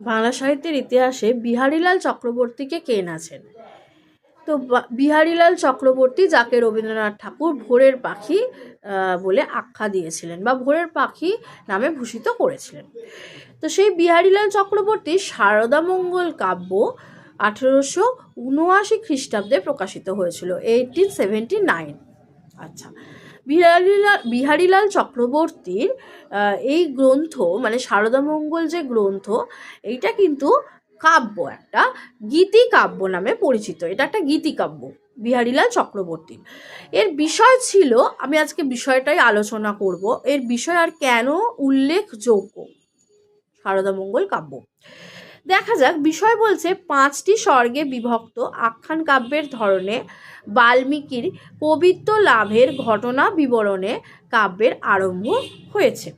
বাংলা সাহিত্যের ইতিহাসে বিহারীলাল চক্রবর্তীকে কে আছেন তো বিহারীলাল চক্রবর্তী, যাকে রবীন্দ্রনাথ ঠাকুর ভোরের পাখি বলে আখ্যা দিয়েছিলেন বা ভোরের পাখি নামে ভূষিত করেছিলেন। তো সেই বিহারীলাল চক্রবর্তী শারদামঙ্গল কাব্য আঠেরোশো উনআশি খ্রিস্টাব্দে প্রকাশিত হয়েছিল এইটিন সেভেন্টি নাইন আচ্ছা বিহারীলাল বিহারীলাল চক্রবর্তীর এই গ্রন্থ মানে শারদামঙ্গল যে গ্রন্থ, এইটা কিন্তু কাব্য একটা, গীতি কাব্য নামে পরিচিত। এটা একটা গীতি কাব্য, বিহারীলাল চক্রবর্তীর। এর বিষয় ছিল, আমি আজকে বিষয়টাই আলোচনা করব, এর বিষয় আর কেন উল্লেখযোগ্য শারদামঙ্গল কাব্য? দেখা যাক, বিষয় বলছে, পাঁচটি স্বর্গে বিভক্ত আখ্যান কাব্যের ধরনে বাল্মীকির পবিত্র লাভের ঘটনা বিবরণে কাব্যের আরম্ভ হয়েছে।